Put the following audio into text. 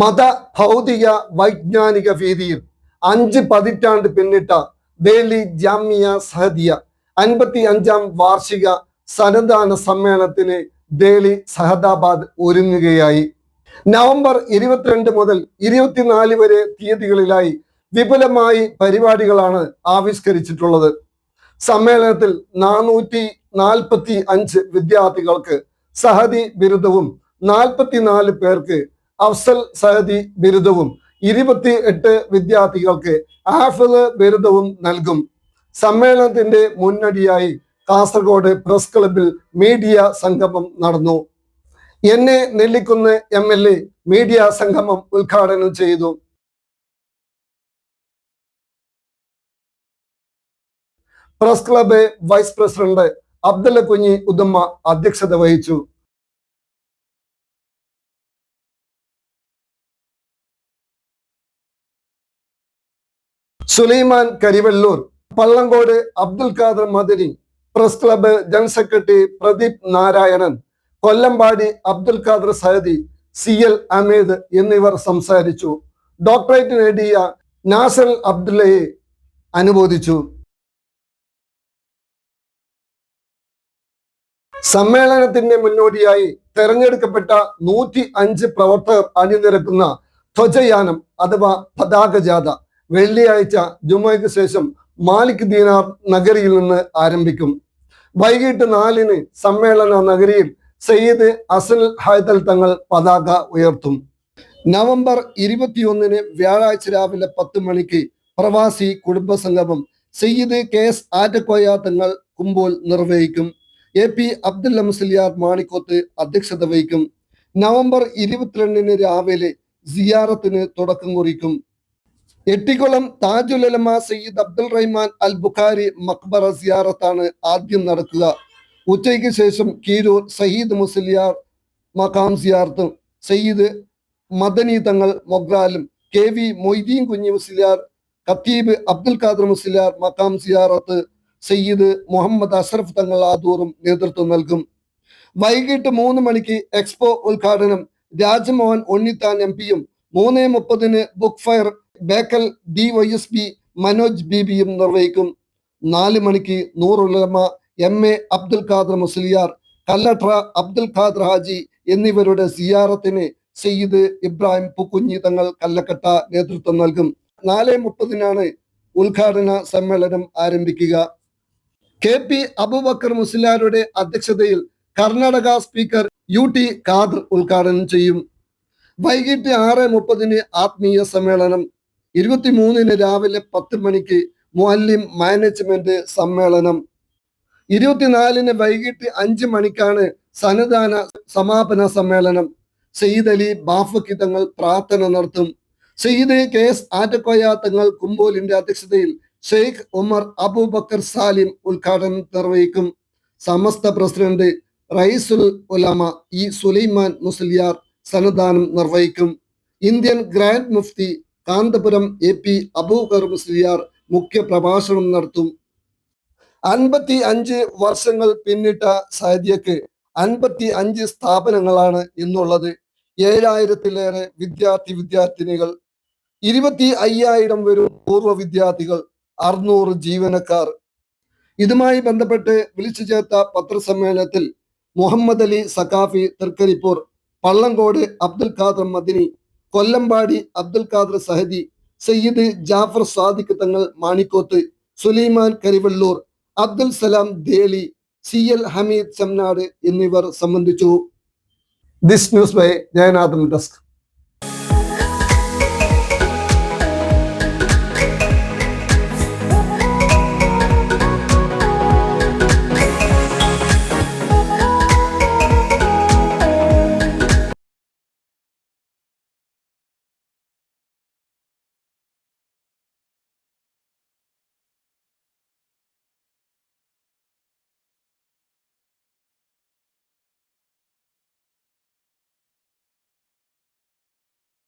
മത ഭൗതിക വൈജ്ഞാനിക വേദിയിൽ അഞ്ച് പതിറ്റാണ്ട് പിന്നിട്ട ദേലി ജാമിയ സഹദിയ അൻപത്തി അഞ്ചാം വാർഷിക സന്നദ്ധാന സമ്മേളനത്തിന് ദേലി സഹദാബാദ് ഒരുങ്ങുകയായി. നവംബർ ഇരുപത്തിരണ്ട് മുതൽ ഇരുപത്തിനാല് വരെ തീയതികളിലായി വിപുലമായി പരിപാടികളാണ് ആവിഷ്കരിച്ചിട്ടുള്ളത്. സമ്മേളനത്തിൽ നാനൂറ്റി നാൽപ്പത്തി അഞ്ച് വിദ്യാർത്ഥികൾക്ക് സഹദി ബിരുദവും നാൽപ്പത്തിനാല് പേർക്ക് അഫ്സൽ സഹദി ബിരുദവും ഇരുപത്തി എട്ട് വിദ്യാർത്ഥികൾക്ക് ആഫിദ് ബിരുദവും നൽകും. സമ്മേളനത്തിന്റെ മുന്നടിയായി കാസർഗോഡ് പ്രസ് ക്ലബിൽ മീഡിയ സംഗമം നടന്നു. എന്നെ Nellikunnu M L A media സംഗമം ഉദ്ഘാടനം ചെയ്തു. Press club vice president Abdulla Kunhi Uduma അധ്യക്ഷത വഹിച്ചു. Sulaiman Karivellur Pallangod Abdul Khader Madani press club general secretary Pradeep Narayanan Kollampady Abdul Khader Sahadi C L Ameed എന്നിവർ സംസാരിച്ചു. Doctorate നേടിയ nasal അബ്ദുള്ളയെ അനുമോദിച്ചു. സമ്മേളനത്തിന്റെ മുന്നോടിയായി തെരഞ്ഞെടുക്കപ്പെട്ട നൂറ്റി അഞ്ച് പ്രവർത്തകർ അണിനിരക്കുന്ന ധ്വജയാനം അഥവാ പതാക ജാഥ വെള്ളിയാഴ്ച ജുമയ്ക്ക് ശേഷം മാലിക് ദീനാർ നഗരിയിൽ നിന്ന് ആരംഭിക്കും. വൈകിട്ട് നാലിന് സമ്മേളന നഗരിയിൽ സയ്യിദ് അസൽ ഹൈദൽ തങ്ങൾ പതാക ഉയർത്തും. നവംബർ ഇരുപത്തിയൊന്നിന് വ്യാഴാഴ്ച രാവിലെ പത്ത് മണിക്ക് പ്രവാസി കുടുംബ സംഗമം സയ്യിദ് കെ എസ് ആറ്റക്കോയ തങ്ങൾ കുമ്പോൾ നിർവഹിക്കും. എ പി അബ്ദുൽ അംസലിയാർ മാണിക്കോത്ത് അധ്യക്ഷത വഹിക്കും. നവംബർ ഇരുപത്തിരണ്ടിന് രാവിലെ സിയാറത്തിന് തുടക്കം കുറിക്കും. എട്ടിക്കുളം താജുലമ സയ്യിദ് അബ്ദുൽ റഹ്മാൻ അൽ ബുഖാരി മക്ബറ സിയാറത്താണ് ആദ്യം നടക്കുക. ഉച്ചയ്ക്ക് ശേഷം കീരൂർ സയ്യിദ് മുസലിയാർ മഖാം സിയാർത്തും സയ്യിദ് മദനി തങ്ങൾ മൊഗ്രാലും കെ വി മൊയ്തീൻ കുഞ്ഞി മുസ്ലിയാർ ഖത്തീബ് അബ്ദുൽ ഖാദർ മുസ്ലിയാർ മഖാം സിയാറത്ത് സയ്യിദ് മുഹമ്മദ് അഷറഫ് തങ്ങൾ ആദൂറും നേതൃത്വം നൽകും. വൈകിട്ട് മൂന്ന് മണിക്ക് എക്സ്പോ ഉദ്ഘാടനം രാജ്മോഹൻ ഉണ്ണിത്താൻ എം പിയും മൂന്ന് മുപ്പതിന് book fair Bekal D Y S P Manoj ബിബിയും നിർവഹിക്കും. നാല് മണിക്ക് നൂറുലമ എം എ അബ്ദുൽ ഖാദർ മുസ്ലിയാർ കല്ലട്ര അബ്ദുൽ ഖാദർ ഹാജി എന്നിവരുടെ സിയാറത്തിന് സയ്യിദ് ഇബ്രാഹിം പുക്കുഞ്ഞി തങ്ങൾ കല്ലക്കട്ട നേതൃത്വം നൽകും. നാല് മുപ്പതിനാണ് ഉദ്ഘാടന സമ്മേളനം ആരംഭിക്കുക. കെ പി അബുബക്കർ മുസ്ലിയാരുടെ അധ്യക്ഷതയിൽ Karnataka speaker U T Khader ഉദ്ഘാടനം ചെയ്യും. വൈകിട്ട് ആറ് മുപ്പതിന് ആത്മീയ സമ്മേളനം ഇരുപത്തിമൂന്നിന് രാവിലെ പത്ത് മണിക്ക് മുഅല്ലിം മാനേജ്മെന്റ് സമ്മേളനം. ഇരുപത്തിനാലിന് വൈകിട്ട് അഞ്ച് മണിക്കാണ് സന്നദാന സമാപന സമ്മേളനം. സയ്യിദ് അലി ബാഫക്കി തങ്ങൾ പ്രാർത്ഥന നടത്തും. സയ്യിദ് കെ എസ് ആറ്റക്കോയ തങ്ങൾ കുമ്പോലിന്റെ അധ്യക്ഷതയിൽ ഷെയ്ഖ് ഉമർ അബൂബക്കർ സാലിം ഉദ്ഘാടനം നിർവഹിക്കും. സമസ്ത പ്രസിഡന്റ് റൈസുൽ ഉലമ ഇ സുലൈമാൻ മുസ്ലിയാർ സന്നദാനം നിർവഹിക്കും. Indian grand Mufti Kanthapuram A P Abubakar Musliyar മുഖ്യ പ്രഭാഷണം നടത്തും. അൻപത്തി അഞ്ച് വർഷങ്ങൾ പിന്നിട്ട സാധ്യക്ക് അൻപത്തി അഞ്ച് സ്ഥാപനങ്ങളാണ് ഇന്നുള്ളത്. ഏഴായിരത്തിലേറെ വിദ്യാർത്ഥി വിദ്യാർത്ഥിനികൾ ഇരുപത്തി അയ്യായിരം വരും പൂർവ വിദ്യാർത്ഥികൾ അറുന്നൂറ് ജീവനക്കാർ. ഇതുമായി ബന്ധപ്പെട്ട് വിളിച്ചു ചേർത്ത പത്രസമ്മേളനത്തിൽ മുഹമ്മദ് അലി സഖാഫി തൃക്കരിപ്പൂർ പള്ളങ്കോട് അബ്ദുൽ ഖാദർ മദിനി കൊല്ലമ്പാടി അബ്ദുൽ ഖാദർ സഹദി സയ്യിദ് ജാഫർ സാദിഖ് തങ്ങൾ മാണിക്കോത്ത് സുലൈമാൻ കരിവള്ളൂർ അബ്ദുൽ സലാം ദേലി സി എൽ ഹമീദ് ചമ്നാട് എന്നിവർ സംബന്ധിച്ചു. This news by Jayanathan desk